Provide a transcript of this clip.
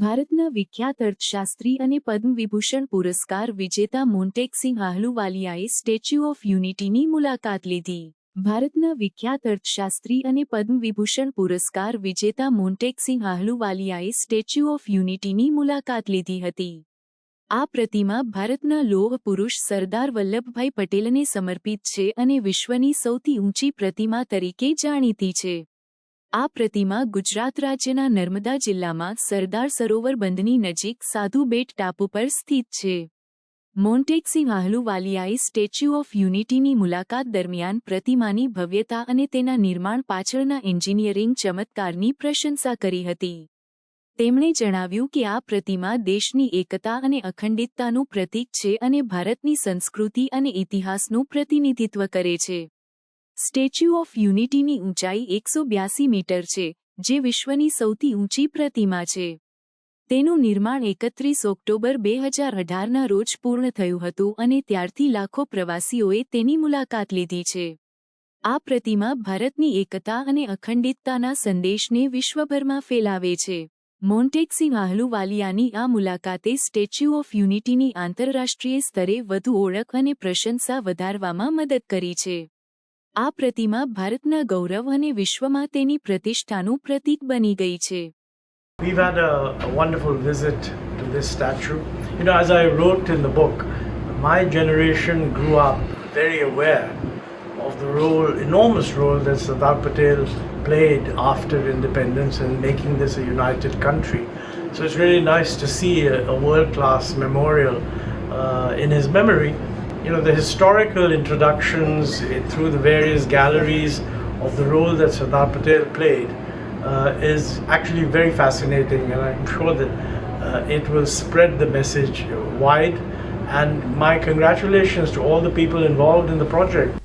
ભારતના વિખ્યાત અર્થશાસ્ત્રી અને પદ્મ વિભૂષણ પુરસ્કાર વિજેતા મોન્ટેકસિંહ આહલુવાલિયાએ સ્ટેચ્યુ ઓફ યુનિટીની મુલાકાત લીધી. ભારતના વિખ્યાત અર્થશાસ્ત્રી અને પદ્મ વિભૂષણ પુરસ્કાર વિજેતા મોન્ટેકસિંહ આહલુવાલિયાએ સ્ટેચ્યુ ઓફ યુનિટીની મુલાકાત લીધી હતી. આ પ્રતિમા ભારતના લોહ પુરુષ સરદાર વલ્લભભાઈ પટેલને સમર્પિત છે અને વિશ્વની સૌથી ઊંચી પ્રતિમા તરીકે જાણીતી છે. આ પ્રતિમા ગુજરાત રાજ્યના નર્મદા જિલ્લામાં સરદાર સરોવર બંધની નજીક સાધુ બેટ ટાપુ પર સ્થિત છે. મોન્ટેકસિંહ આહલુવાલિયાએ સ્ટેચ્યુ ઓફ યુનિટીની મુલાકાત દરમિયાન પ્રતિમાની ભવ્યતા અને તેના નિર્માણ પાછળના એન્જિનિયરિંગ ચમત્કારની પ્રશંસા કરી હતી. તેમણે જણાવ્યું કે આ પ્રતિમા દેશની એકતા અને અખંડિતતાનું પ્રતીક છે અને ભારતની સંસ્કૃતિ અને ઇતિહાસનું પ્રતિનિધિત્વ કરે છે. સ્ટેચ્યુ ઓફ યુનિટીની ઊંચાઈ એકસો બ્યાસી મીટર છે, જે વિશ્વની સૌથી ઊંચી પ્રતિમા છે. તેનું નિર્માણ એકત્રીસ ઓક્ટોબર બે હજાર અઢારના રોજ પૂર્ણ થયું હતું અને ત્યારથી લાખો પ્રવાસીઓએ તેની મુલાકાત લીધી છે. આ પ્રતિમા ભારતની એકતા અને અખંડિતતાના સંદેશને વિશ્વભરમાં ફેલાવે છે. મોન્ટેકસિંહ આહલુવાલિયાની આ મુલાકાતે સ્ટેચ્યુ ઓફ યુનિટીની આંતરરાષ્ટ્રીય સ્તરે વધુ ઓળખ અને પ્રશંસા વધારવામાં મદદ કરી છે. આ પ્રતિમા ભારતના ગૌરવ અને વિશ્વમાં તેની પ્રતિષ્ઠાનું પ્રતીક બની ગઈ છે We've had a, a wonderful visit to this statue. You know, as I wrote in the book, my generation grew up very aware of the role, enormous role that Sardar Patel played after independence in making this a united country. So it's really nice to see a, a world class memorial uh, in his memory. you know, the historical introductions through the various galleries of the role that Sardar Patel played uh, is actually very fascinating, and I'm sure that uh, it will spread the message wide. And my congratulations to all the people involved in the project.